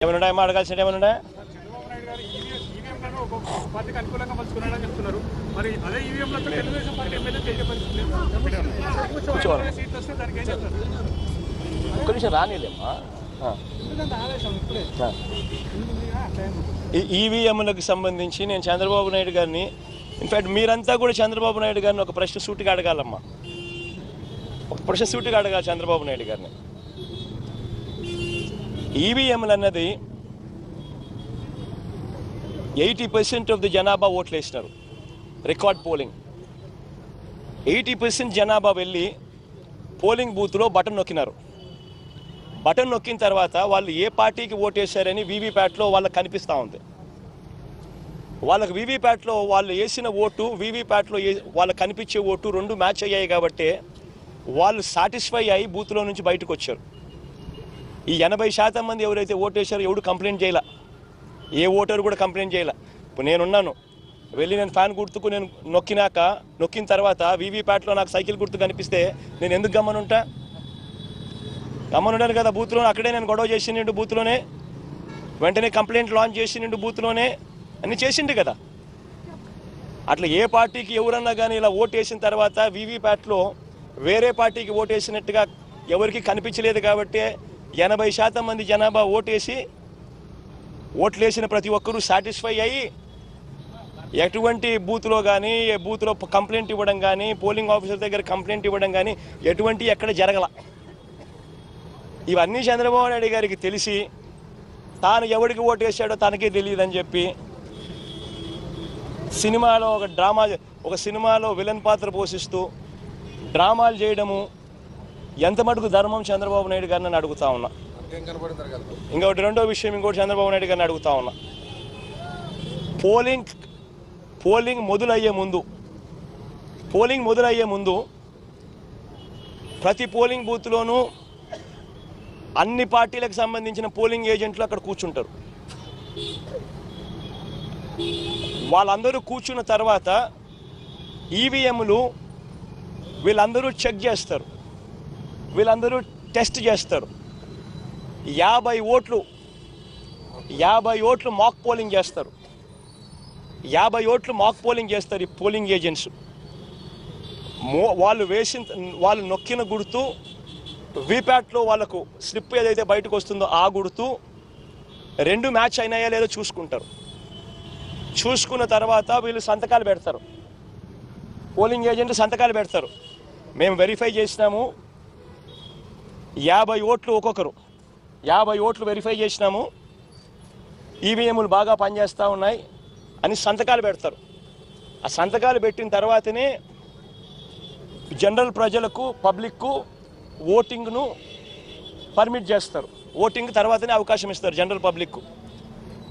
ఏమన్నా ఏమో అడగాల్సిన ఏమన్నా చంద్రబాబు నాయుడు గారు ఈవీఎంలను ఒక పార్టీకి అనుకూలంగా మలుచుకున్నాడని చెప్తున్నారు మరి అదే ఈవీఎంలతో తెలుగుదేశం పార్టీ ఎమ్మెల్యే చేసే పరిస్థితి లేదు కూర్చోవాలి. ఇరవై సీట్లు వస్తే దానికి ఏం చెప్తారు ఒక్క నిమిషం రానిలేమ్మా ఈవీఎంలకు సంబంధించి నేను చంద్రబాబు నాయుడు గారిని ఇన్ఫాక్ట్ మీరంతా కూడా చంద్రబాబు నాయుడు గారిని ఒక ప్రశ్న సూటిగా అడగాలమ్మా. ఒక ప్రశ్న సూటిగా అడగాలి చంద్రబాబు నాయుడు గారిని. ఈవీఎంలు అన్నది ఎయిటీ పర్సెంట్ ఆఫ్ ది జనాభా ఓట్లు వేసినారు రికార్డ్ పోలింగ్. ఎయిటీ పర్సెంట్ జనాభా వెళ్ళి పోలింగ్ బూత్లో బటన్ నొక్కినారు. బటన్ నొక్కిన తర్వాత వాళ్ళు ఏ పార్టీకి ఓటేశారని వీవీప్యాట్లో వాళ్ళకి కనిపిస్తూ ఉంది. వాళ్ళకి వీవీప్యాట్లో వాళ్ళు వేసిన ఓటు వీవీప్యాట్లో వాళ్ళకి కనిపించే ఓటు రెండు మ్యాచ్ అయ్యాయి కాబట్టి వాళ్ళు సాటిస్ఫై అయ్యి బూత్లో నుంచి బయటకు వచ్చారు ఈ ఎనభై శాతం మంది ఎవరైతే ఓటేశారో ఎవడు కంప్లైంట్ చేయాల? ఏ ఓటరు కూడా కంప్లైంట్ చేయాల? ఇప్పుడు నేనున్నాను. వెళ్ళి నేను ఫ్యాన్ గుర్తుకు నేను నొక్కినాక నొక్కిన తర్వాత వీవీప్యాట్లో నాకు సైకిల్ గుర్తు కనిపిస్తే నేను ఎందుకు గమ్మనుంటా? గమ్మనుంటాను కదా బూత్లో అక్కడే నేను గొడవ చేసిండు బూత్లోనే. వెంటనే కంప్లైంట్ లాంచ్ చేసిండు బూత్లోనే. అన్ని చేసిండు కదా. అట్లా ఏ పార్టీకి ఎవరన్నా కానీ ఇలా ఓటు వేసిన తర్వాత వీవీప్యాట్లో వేరే పార్టీకి ఓటు వేసినట్టుగా ఎవరికి కనిపించలేదు కాబట్టి ఎనభై శాతం మంది జనాభా ఓటేసి ఓట్లు వేసిన ప్రతి ఒక్కరూ సాటిస్ఫై అయ్యి ఎటువంటి బూత్లో కానీ బూత్లో కంప్లైంట్ ఇవ్వడం కానీ పోలింగ్ ఆఫీసర్ దగ్గర కంప్లైంట్ ఇవ్వడం కానీ ఎటువంటి ఎక్కడ జరగల. ఇవన్నీ చంద్రబాబు నాయుడు గారికి తెలిసి తాను ఎవరికి ఓటు వేసాడో తనకే తెలియదని చెప్పి సినిమాలో ఒక డ్రామా ఒక సినిమాలో విలన్ పాత్ర పోషిస్తూ డ్రామాలు చేయడము ఎంత మటుకు ధర్మం చంద్రబాబు నాయుడు గారిని నేను అడుగుతా ఉన్నా. ఇంకొకటి రెండో విషయం ఇంకోటి చంద్రబాబు నాయుడు గారిని అడుగుతా ఉన్నా. పోలింగ్ పోలింగ్ మొదలయ్యే ముందు పోలింగ్ మొదలయ్యే ముందు ప్రతి పోలింగ్ బూత్లోనూ అన్ని పార్టీలకు సంబంధించిన పోలింగ్ ఏజెంట్లు అక్కడ కూర్చుంటారు. వాళ్ళందరూ కూర్చున్న తర్వాత ఈవీఎంలు వీళ్ళందరూ చెక్ చేస్తారు. వీళ్ళందరూ టెస్ట్ చేస్తారు. యాభై ఓట్లు యాభై ఓట్లు మాక్ పోలింగ్ చేస్తారు. యాభై ఓట్లు మాక్ పోలింగ్ చేస్తారు ఈ పోలింగ్ ఏజెంట్స్ మో వాళ్ళు వేసిన వాళ్ళు నొక్కిన గుర్తు వీప్యాట్లో వాళ్ళకు స్లిప్ ఏదైతే బయటకు వస్తుందో ఆ గుర్తు రెండు మ్యాచ్ అయినాయా లేదో చూసుకుంటారు. చూసుకున్న తర్వాత వీళ్ళు సంతకాలు పెడతారు. పోలింగ్ ఏజెంట్ సంతకాలు పెడతారు. మేము వెరిఫై చేసినాము. యాభై ఓట్లు ఒక్కొక్కరు. యాభై ఓట్లు వెరిఫై చేసినాము. ఈవీఎంలు బాగా పనిచేస్తూ ఉన్నాయి అని సంతకాలు పెడతారు. ఆ సంతకాలు పెట్టిన తర్వాతనే జనరల్ ప్రజలకు పబ్లిక్కు ఓటింగ్ను పర్మిట్ చేస్తారు. ఓటింగ్ తర్వాతనే అవకాశం ఇస్తారు జనరల్ పబ్లిక్కు.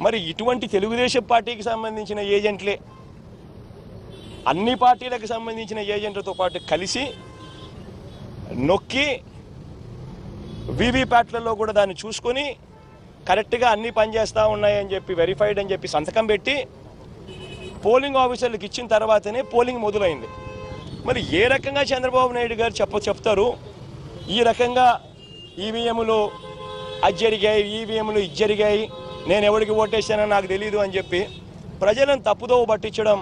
మరి ఇటువంటి తెలుగుదేశం పార్టీకి సంబంధించిన ఏజెంట్లే అన్ని పార్టీలకు సంబంధించిన ఏజెంట్లతో పాటు కలిసి నొక్కి వీవీప్యాట్లలో కూడా దాన్ని చూసుకొని కరెక్ట్గా అన్నీ పనిచేస్తూ ఉన్నాయని చెప్పి వెరిఫైడ్ అని చెప్పి సంతకం పెట్టి పోలింగ్ ఆఫీసర్లకు ఇచ్చిన తర్వాతనే పోలింగ్ మొదలైంది. మరి ఏ రకంగా చంద్రబాబు నాయుడు గారు చెప్ప చెప్తారు? ఈ రకంగా ఈవీఎంలు అది జరిగాయి ఈవీఎంలు ఇది జరిగాయి నేను ఎవరికి ఓటేసానో నాకు తెలియదు అని చెప్పి ప్రజలను తప్పుదోవ పట్టించడం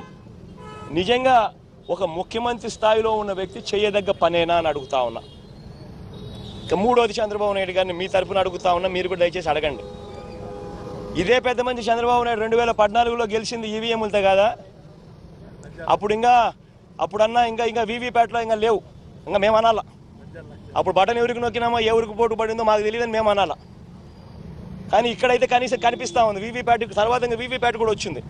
నిజంగా ఒక ముఖ్యమంత్రి స్థాయిలో ఉన్న వ్యక్తి చేయదగ్గ పనేనా అని అడుగుతా ఉన్నా. మూడోది చంద్రబాబు నాయుడు గారిని మీ తరఫున అడుగుతా ఉన్నా మీరు కూడా దయచేసి అడగండి. ఇదే పెద్ద మంచి చంద్రబాబు నాయుడు రెండు వేల పద్నాలుగులో గెలిచింది ఈవీఎంలతో కదా? అప్పుడు ఇంకా అప్పుడన్నా ఇంకా ఇంకా వీవీప్యాట్లో ఇంకా లేవు. ఇంకా మేము అనాలా. అప్పుడు బటన్ ఎవరికి నొక్కినామో ఎవరికి పోటు పడిందో మాకు తెలియదని మేము అనాలా. కానీ ఇక్కడైతే కనీసం కనిపిస్తూ ఉంది వీవీప్యాట్ తర్వాత ఇంకా వీవీప్యాట్ కూడా వచ్చింది.